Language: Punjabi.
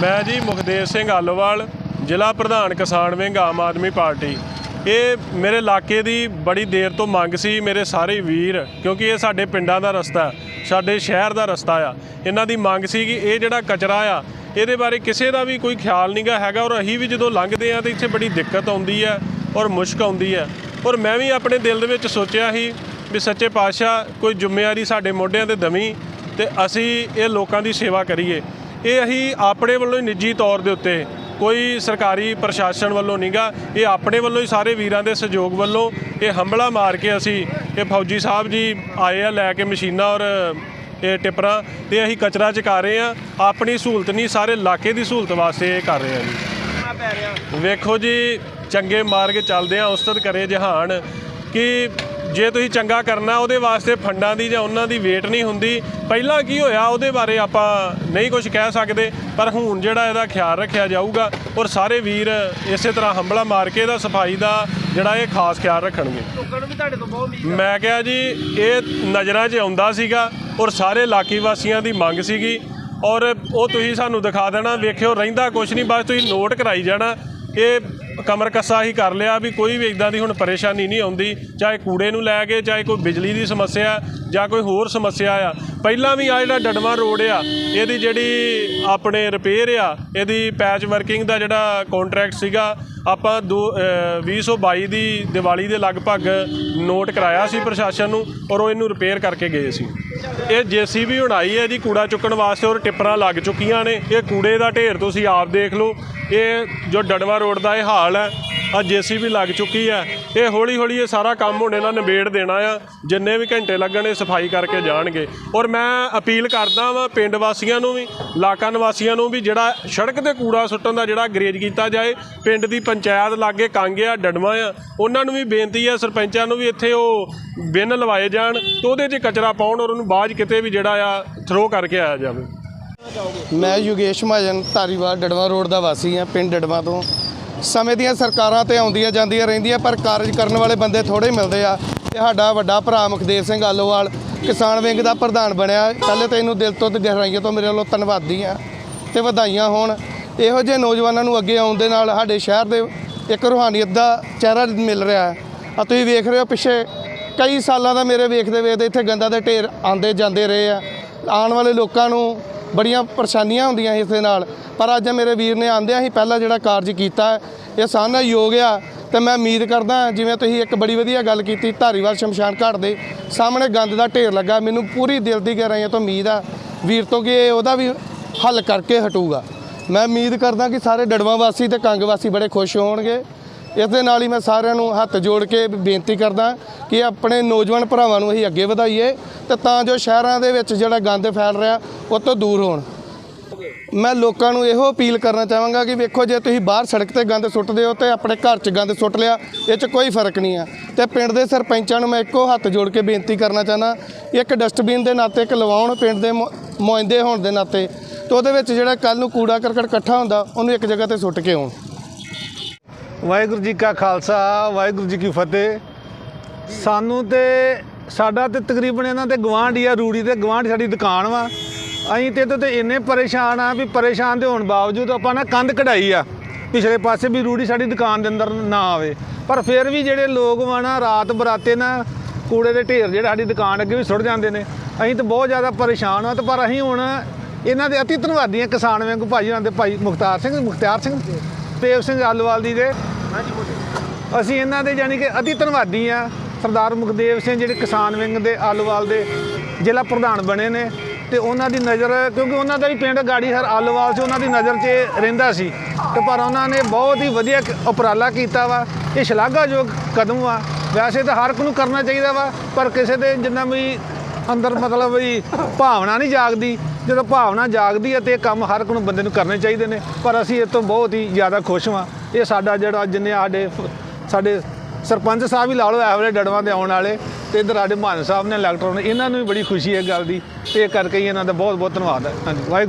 ਮੈਂ ਜੀ ਮੁਖਦੇਵ ਸਿੰਘ ਆਲੋਵਾਲ ਜ਼ਿਲ੍ਹਾ ਪ੍ਰਧਾਨ ਕਿਸਾਨ ਵਿੰਗ, ਆਮ ਆਦਮੀ ਪਾਰਟੀ। ਇਹ ਮੇਰੇ ਇਲਾਕੇ ਦੀ ਬੜੀ ਦੇਰ ਤੋਂ ਮੰਗ ਸੀ ਮੇਰੇ ਸਾਰੇ ਵੀਰ, ਕਿਉਂਕਿ ਇਹ ਸਾਡੇ ਪਿੰਡਾਂ ਦਾ ਰਸਤਾ, ਸਾਡੇ ਸ਼ਹਿਰ ਦਾ ਰਸਤਾ ਆ। ਇਹਨਾਂ ਦੀ ਮੰਗ ਸੀ ਕਿ ਇਹ ਜਿਹੜਾ ਕਚਰਾ ਆ, ਇਹਦੇ ਬਾਰੇ ਕਿਸੇ ਦਾ ਵੀ ਕੋਈ ਖਿਆਲ ਨਹੀਂਗਾ ਹੈਗਾ ਔਰ ਅਸੀਂ ਵੀ ਜਦੋਂ ਲੰਘਦੇ ਆ ਤੇ ਇੱਥੇ ਬੜੀ ਦਿੱਕਤ ਆਉਂਦੀ ਹੈ ਔਰ ਮੁਸ਼ਕ ਆਉਂਦੀ ਹੈ। ਔਰ ਮੈਂ ਵੀ ਆਪਣੇ ਦਿਲ ਦੇ ਵਿੱਚ ਸੋਚਿਆ ਸੀ ਵੀ ਸੱਚੇ ਪਾਤਸ਼ਾਹ ਕੋਈ ਜ਼ਿੰਮੇਵਾਰੀ ਸਾਡੇ ਮੋਢਿਆਂ ਤੇ ਦਵੀਂ ਤੇ ਅਸੀਂ ਇਹ ਲੋਕਾਂ ਦੀ ਸੇਵਾ ਕਰੀਏ। ਇਹ ਅਸੀਂ ਆਪਣੇ ਵੱਲੋਂ ਹੀ ਨਿੱਜੀ ਤੌਰ ਦੇ ਉੱਤੇ ਕੋਈ ਸਰਕਾਰੀ ਪ੍ਰਸ਼ਾਸਨ ਵੱਲੋਂ ਨਹੀਂਗਾ ਇਹ ਆਪਣੇ ਵੱਲੋਂ ਹੀ ਸਾਰੇ ਵੀਰਾਂ ਦੇ ਸਹਿਯੋਗ ਵੱਲੋਂ ਇਹ ਹੰਬਲਾ ਮਾਰ ਕੇ ਅਸੀਂ ਇਹ ਫੌਜੀ ਸਾਹਿਬ ਜੀ ਆਏ ਆ, ਲੈ ਕੇ ਮਸ਼ੀਨਾਂ ਔਰ ਇਹ ਟਿੱਪਰਾਂ ਤੇ ਅਸੀਂ ਕਚਰਾ ਚਕਾ ਰਹੇ ਆ। ਆਪਣੀ ਸਹੂਲਤ ਨਹੀਂ, ਸਾਰੇ ਇਲਾਕੇ ਦੀ ਸਹੂਲਤ ਵਾਸਤੇ ਇਹ ਕਰ ਰਹੇ ਆ ਜੀ। ਵੇਖੋ ਜੀ, ਚੰਗੇ ਮਾਰਗ ਚੱਲਦੇ ਆ, ਉਸਤਤ ਕਰੇ ਜਹਾਨ ਕਿ ਜੇ ਤੁਸੀਂ ਚੰਗਾ ਕਰਨਾ ਉਹਦੇ ਵਾਸਤੇ ਫੰਡਾਂ ਦੀ ਜਾਂ ਉਹਨਾਂ ਦੀ ਵੇਟ ਨਹੀਂ ਹੁੰਦੀ ਪਹਿਲਾਂ ਕੀ ਹੋਇਆ ਉਹਦੇ ਬਾਰੇ ਆਪਾਂ ਨਹੀਂ ਕੁਝ ਕਹਿ ਸਕਦੇ ਪਰ ਹੁਣ ਜਿਹੜਾ ਇਹਦਾ ਖਿਆਲ ਰੱਖਿਆ ਜਾਊਗਾ ਔਰ ਸਾਰੇ ਵੀਰ ਇਸੇ ਤਰ੍ਹਾਂ ਹੰਬਲਾ ਮਾਰ ਕੇ ਇਹਦਾ ਸਫ਼ਾਈ ਦਾ ਜਿਹੜਾ ਇਹ ਖਾਸ ਖਿਆਲ ਰੱਖਣਗੇ। ਲੋਕਾਂ ਨੂੰ ਵੀ ਤੁਹਾਡੇ ਤੋਂ ਬਹੁਤ ਉਮੀਦ ਮੈਂ ਕਿਹਾ ਜੀ ਇਹ ਨਜ਼ਰਾਂ 'ਚ ਆਉਂਦਾ ਸੀਗਾ ਔਰ ਸਾਰੇ ਇਲਾਕੀ ਵਾਸੀਆਂ ਦੀ ਮੰਗ ਸੀਗੀ ਔਰ ਉਹ ਤੁਸੀਂ ਸਾਨੂੰ ਦਿਖਾ ਦੇਣਾ ਵੇਖਿਓ ਰਹਿੰਦਾ ਕੁਝ ਨਹੀਂ ਬਸ ਤੁਸੀਂ ਨੋਟ ਕਰਾਈ ਜਾਣਾ। ਇਹ ਕਮਰ ਕੱਸਾ ਹੀ ਕਰ ਲਿਆ ਵੀ ਕੋਈ ਵੀ ਇਦਾਂ ਦੀ ਹੁਣ ਪਰੇਸ਼ਾਨੀ ਨਹੀਂ ਆਉਂਦੀ ਚਾਹੇ ਕੂੜੇ ਨੂੰ ਲੈ ਕੇ ਚਾਹੇ ਕੋਈ ਬਿਜਲੀ ਦੀ ਸਮੱਸਿਆ ਜਾਂ ਕੋਈ ਹੋਰ ਸਮੱਸਿਆ ਆ। ਪਹਿਲਾਂ ਵੀ ਆ ਜਿਹੜਾ ਡਡਮਾ ਰੋਡ ਆ ਇਹਦੀ ਜਿਹੜੀ ਆਪਣੇ ਰਿਪੇਅਰ ਆ ਇਹਦੀ ਪੈਚ ਵਰਕਿੰਗ ਦਾ ਜਿਹੜਾ ਕੰਟਰੈਕਟ ਸੀਗਾ ਆਪਾਂ ਦੋ ਅ, 2022 ਦੀ ਦੀਵਾਲੀ ਦੇ ਲਗਭਗ ਨੋਟ ਕਰਾਇਆ ਸੀ ਪ੍ਰਸ਼ਾਸਨ ਨੂੰ ਔਰ ਉਹ ਇਹਨੂੰ ਰਿਪੇਅਰ ਕਰਕੇ ਗਏ ਸੀ। ਇਹ ਜੀਸੀਬੀ ਹੁਣ ਆਈ ਹੈ ਜੀ ਕੂੜਾ ਚੁੱਕਣ ਵਾਸਤੇ ਔਰ ਟਿੱਪਰਾਂ ਲੱਗ ਚੁੱਕੀਆਂ ਨੇ। ਇਹ ਕੂੜੇ ਦਾ ਢੇਰ ਤੁਸੀਂ ਆਪ ਦੇਖ ਲਓ ਇਹ ਜੋ ਡੜਵਾ ਰੋਡ ਦਾ ਇਹ ਹਾਲ ਹੈ ਆ ਜੀਸੀਬੀ ਲੱਗ ਚੁੱਕੀ ਹੈ। ਇਹ ਹੌਲੀ ਹੌਲੀ ਇਹ ਸਾਰਾ ਕੰਮ ਹੁਣ ਇਹਨਾਂ ਨਿਬੇੜ ਦੇਣਾ ਆ। ਜਿੰਨੇ ਵੀ ਘੰਟੇ ਲੱਗਣ ਇਹ ਸਫ਼ਾਈ ਕਰਕੇ ਜਾਣਗੇ। ਔਰ ਮੈਂ ਅਪੀਲ ਕਰਦਾ ਵਾਂ ਪਿੰਡ ਵਾਸੀਆਂ ਨੂੰ ਵੀ, ਇਲਾਕਾ ਨਿਵਾਸੀਆਂ ਨੂੰ ਵੀ, ਜਿਹੜਾ ਸੜਕ ਤੇ ਕੂੜਾ ਸੁੱਟਣ ਦਾ ਜਿਹੜਾ ਗਰੇਜ ਕੀਤਾ ਜਾਏ, ਪਿੰਡ ਦੀ ਪੰਚਾਇਤ ਲਾਗੇ ਕੰਗ ਆ ਡੜਮਾ ਆ, ਉਹਨਾਂ ਨੂੰ ਵੀ ਬੇਨਤੀ ਹੈ ਸਰਪੰਚਾਂ ਨੂੰ ਵੀ ਇੱਥੇ ਉਹ ਬਿੰਨ ਲਵਾਏ ਜਾਣ, ਤੇ ਉਹਦੇ 'ਚ ਕਚਰਾ ਪਾਉਣ ਔਰ ਉਹਨੂੰ ਬਾਅਦ 'ਚ ਕਿਤੇ ਵੀ ਜਿਹੜਾ ਆ ਥਰੋ ਕਰਕੇ ਆਇਆ ਜਾਵੇ। ਮੈਂ ਯੋਗੇਸ਼ ਮਹਾਜਨ, ਧਾਰੀਵਾਲ ਡੜਵਾ ਰੋਡ ਦਾ ਵਾਸੀ ਹਾਂ, ਪਿੰਡ ਡੜਵਾ ਤੋਂ। ਸਮੇਂ ਦੀਆਂ ਸਰਕਾਰਾਂ ਤੇ ਆਉਂਦੀਆਂ ਜਾਂਦੀਆਂ ਰਹਿੰਦੀਆਂ, ਪਰ ਕਾਰਜ ਕਰਨ ਵਾਲੇ ਬੰਦੇ ਥੋੜੇ ਮਿਲਦੇ ਆ। ਤੇ ਸਾਡਾ ਵੱਡਾ ਭਰਾ ਮੁਖਦੇਵ ਸਿੰਘ ਆਲੋਵਾਲ ਕਿਸਾਨ ਵਿੰਗ ਦਾ ਪ੍ਰਧਾਨ ਬਣਿਆ। ਪਹਿਲੇ ਤਾਂ ਇਹਨੂੰ ਦਿਲ ਤੋਂ ਤੇ ਗਹਿਰਾਈਆਂ ਤੋਂ ਮੇਰੇ ਵੱਲੋਂ ਧੰਨਵਾਦੀ ਆ ਤੇ ਵਧਾਈਆਂ ਹੋਣ। ਇਹੋ ਜਿਹੇ ਨੌਜਵਾਨਾਂ ਨੂੰ ਅੱਗੇ ਆਉਣ ਦੇ ਨਾਲ ਸਾਡੇ ਸ਼ਹਿਰ ਦੇ ਇੱਕ ਰੂਹਾਨੀਅਤ ਦਾ ਚਿਹਰਾ ਮਿਲ ਰਿਹਾ ਹੈ। ਆ ਤੁਸੀਂ ਵੇਖ ਰਹੇ ਹੋ ਪਿੱਛੇ ਕਈ ਸਾਲਾਂ ਦਾ ਮੇਰੇ ਵੇਖਦੇ ਵੇਖਦੇ ਇੱਥੇ ਗੰਦਾ ਦੇ ਢੇਰ ਆਂਦੇ ਜਾਂਦੇ ਰਹੇ ਆ। ਆਉਣ ਵਾਲੇ ਲੋਕਾਂ ਨੂੰ ਬੜੀਆਂ ਪਰੇਸ਼ਾਨੀਆਂ ਹੁੰਦੀਆਂ ਇਸ ਦੇ ਨਾਲ। ਪਰ ਅੱਜ ਮੇਰੇ ਵੀਰ ਨੇ ਆਂਦਿਆਂ ਹੀ ਪਹਿਲਾ ਜਿਹੜਾ ਕਾਰਜ ਕੀਤਾ, ਇਹ ਸਾਨਾ ਯੋਗ ਆ ਤੇ ਮੈਂ ਉਮੀਦ ਕਰਦਾ ਜਿਵੇਂ ਤੁਸੀਂ ਇੱਕ ਬੜੀ ਵਧੀਆ ਗੱਲ ਕੀਤੀ, ਧਾਰੀਵਾਲ ਸ਼ਮਸ਼ਾਨ ਘਾਟ ਦੇ ਸਾਹਮਣੇ ਗੰਦ ਦਾ ਢੇਰ ਲੱਗਾ, ਮੈਨੂੰ ਪੂਰੀ ਦਿਲ ਦੀ ਗਹਿਰਾਈਆਂ ਤੋਂ ਉਮੀਦ ਆ ਵੀਰ ਤੋਂ ਕਿ ਇਹ ਉਹਦਾ ਵੀ ਹੱਲ ਕਰਕੇ ਹਟੂਗਾ। ਮੈਂ ਉਮੀਦ ਕਰਦਾ ਕਿ ਸਾਰੇ ਡੜਵਾ ਵਾਸੀ ਤੇ ਕੰਗ ਵਾਸੀ ਬੜੇ ਖੁਸ਼ ਹੋਣਗੇ। ਇਸ ਦੇ ਨਾਲ ਹੀ ਮੈਂ ਸਾਰਿਆਂ ਨੂੰ ਹੱਥ ਜੋੜ ਕੇ ਬੇਨਤੀ ਕਰਦਾ ਕਿ ਆਪਣੇ ਨੌਜਵਾਨ ਭਰਾਵਾਂ ਨੂੰ ਅਸੀਂ ਅੱਗੇ ਵਧਾਈਏ ਤੇ ਤਾਂ ਜੋ ਸ਼ਹਿਰਾਂ ਦੇ ਵਿੱਚ ਜਿਹੜਾ ਗੰਦ ਫੈਲ ਰਿਹਾ, ਉਹ ਤੋਂ ਦੂਰ ਹੋਣ। ਮੈਂ ਲੋਕਾਂ ਨੂੰ ਇਹੋ ਅਪੀਲ ਕਰਨਾ ਚਾਹਾਂਗਾ ਕਿ ਵੇਖੋ, ਜੇ ਤੁਸੀਂ ਬਾਹਰ ਸੜਕ ਤੇ ਗੰਦ ਸੁੱਟਦੇ ਹੋ ਤੇ ਆਪਣੇ ਘਰ 'ਚ ਗੰਦ ਸੁੱਟ ਲਿਆ, ਇਹ 'ਚ ਕੋਈ ਫ਼ਰਕ ਨਹੀਂ ਆ। ਤੇ ਪਿੰਡ ਦੇ ਸਰਪੰਚਾਂ ਨੂੰ ਮੈਂ ਇੱਕੋ ਹੱਥ ਜੋੜ ਕੇ ਬੇਨਤੀ ਕਰਨਾ ਚਾਹੁੰਦਾ, ਇੱਕ ਡਸਟਬਿਨ ਦੇ ਨਾਤੇ, ਇੱਕ ਲਵਾਉਣ ਪਿੰਡ ਦੇ ਮੁਆਇੰਦੇ ਹੋਣ ਦੇ ਨਾਤੇ, ਤੇ ਉਹਦੇ ਵਿੱਚ ਜਿਹੜਾ ਕੱਲ ਨੂੰ ਕੂੜਾ ਕਰਕਟ ਇਕੱਠਾ ਹੁੰਦਾ, ਉਹਨੂੰ ਇੱਕ ਜਗ੍ਹਾ ਤੇ ਸੁੱਟ ਕੇ ਆਉਣ। ਵਾਹਿਗੁਰੂ ਜੀ ਕਾ ਖਾਲਸਾ, ਵਾਹਿਗੁਰੂ ਜੀ ਕੀ ਫਤਿਹ। ਸਾਨੂੰ ਤੇ, ਸਾਡਾ ਤੇ ਤਕਰੀਬਨ ਇਹਨਾਂ ਦੇ ਗਵਾਂਢੀ ਆ, ਰੂੜੀ ਤੇ ਗਵਾਂਢ ਸਾਡੀ ਦੁਕਾਨ ਵਾ। ਅਸੀਂ ਤੇ ਇਹਦੇ ਤੇ ਇੰਨੇ ਪਰੇਸ਼ਾਨ ਆ ਵੀ ਪਰੇਸ਼ਾਨ ਦੇ ਹੋਣ ਬਾਵਜੂਦ ਆਪਾਂ ਨਾ ਕੰਧ ਕਢਾਈ ਆ। ਪਿਛਲੇ ਪਾਸੇ ਵੀ ਰੂੜੀ ਸਾਡੀ ਦੁਕਾਨ ਦੇ ਅੰਦਰ ਨਾ ਆਵੇ। ਪਰ ਫਿਰ ਵੀ ਜਿਹੜੇ ਲੋਕ ਵਾ ਨਾ, ਰਾਤ ਬਰਾਤੇ ਨਾ, ਕੂੜੇ ਦੇ ਢੇਰ ਜਿਹੜੇ ਸਾਡੀ ਦੁਕਾਨ ਅੱਗੇ ਵੀ ਸੁੱਟ ਜਾਂਦੇ ਨੇ। ਅਸੀਂ ਤਾਂ ਬਹੁਤ ਜ਼ਿਆਦਾ ਪਰੇਸ਼ਾਨ ਆ ਤੇ ਪਰ ਅਸੀਂ ਹੁਣ ਇਹਨਾਂ ਦੇ ਅਤੀ ਧੰਨਵਾਦੀ ਆ ਕਿਸਾਨ ਵਾਂਗੂ ਭਾਈ, ਉਹਨਾਂ ਦੇ ਭਾਈ ਮੁਖਤਾਰ ਸਿੰਘ, ਮੁਖਤਿਆਰ ਸਿੰਘ। ਦੇਵ ਸਿੰਘ ਆਲੋਵਾਲ ਜੀ ਦੇ। ਅਸੀਂ ਇਹਨਾਂ ਦੇ ਯਾਨੀ ਕਿ ਅਤੀ ਧੰਨਵਾਦੀ ਆ ਸਰਦਾਰ ਮੁਖਦੇਵ ਸਿੰਘ ਜਿਹੜੇ ਕਿਸਾਨ ਵਿੰਗ ਦੇ ਆਲੋਵਾਲ ਦੇ ਜ਼ਿਲ੍ਹਾ ਪ੍ਰਧਾਨ ਬਣੇ ਨੇ ਤੇ ਉਹਨਾਂ ਦੀ ਨਜ਼ਰ ਕਿਉਂਕਿ ਉਹਨਾਂ ਦਾ ਵੀ ਪਿੰਡ ਗਾੜੀ ਹਰ ਆਲੋਵਾਲ 'ਚ ਉਹਨਾਂ ਦੀ ਨਜ਼ਰ 'ਚ ਰਹਿੰਦਾ ਸੀ। ਤੇ ਪਰ ਉਹਨਾਂ ਨੇ ਬਹੁਤ ਹੀ ਵਧੀਆ ਉਪਰਾਲਾ ਕੀਤਾ ਵਾ। ਇਹ ਸ਼ਲਾਘਾਯੋਗ ਕਦਮ ਆ ਵੈਸੇ ਤਾਂ ਹਰ ਇੱਕ ਨੂੰ ਕਰਨਾ ਚਾਹੀਦਾ ਵਾ ਪਰ ਕਿਸੇ ਦੇ ਜਿੰਨਾ ਵੀ ਅੰਦਰ ਮਤਲਬ ਵੀ ਭਾਵਨਾ ਨਹੀਂ ਜਾਗਦੀ। ਜਦੋਂ ਭਾਵਨਾ ਜਾਗਦੀ ਹੈ ਤੇ ਇਹ ਕੰਮ ਹਰ ਇੱਕ ਨੂੰ ਬੰਦੇ ਨੂੰ ਕਰਨੇ ਚਾਹੀਦੇ ਨੇ, ਪਰ ਅਸੀਂ ਇਹ ਤੋਂ ਬਹੁਤ ਹੀ ਜ਼ਿਆਦਾ ਖੁਸ਼ ਹਾਂ ਇਹ ਸਾਡਾ ਜਿਹੜਾ ਜਿੰਨੇ ਸਾਡੇ ਸਾਡੇ ਸਰਪੰਚ ਸਾਹਿਬ ਵੀ ਲਾ ਲਓ ਐਵਰੇ ਡੜਵਾਂ ਦੇ ਆਉਣ ਵਾਲੇ, ਤੇ ਇਧਰ ਸਾਡੇ ਮਾਨ ਸਾਹਿਬ ਨੇ, ਇਲੈਕਟ੍ਰੋਨ ਇਹਨਾਂ ਨੂੰ ਵੀ ਬੜੀ ਖੁਸ਼ੀ ਹੈ ਗੱਲ ਦੀ, ਤੇ ਇਹ ਕਰਕੇ ਹੀ ਇਹਨਾਂ ਦਾ ਬਹੁਤ ਬਹੁਤ ਧੰਨਵਾਦ ਹੈ। ਹਾਂਜੀ, ਵਾਹਿਗੁਰੂ।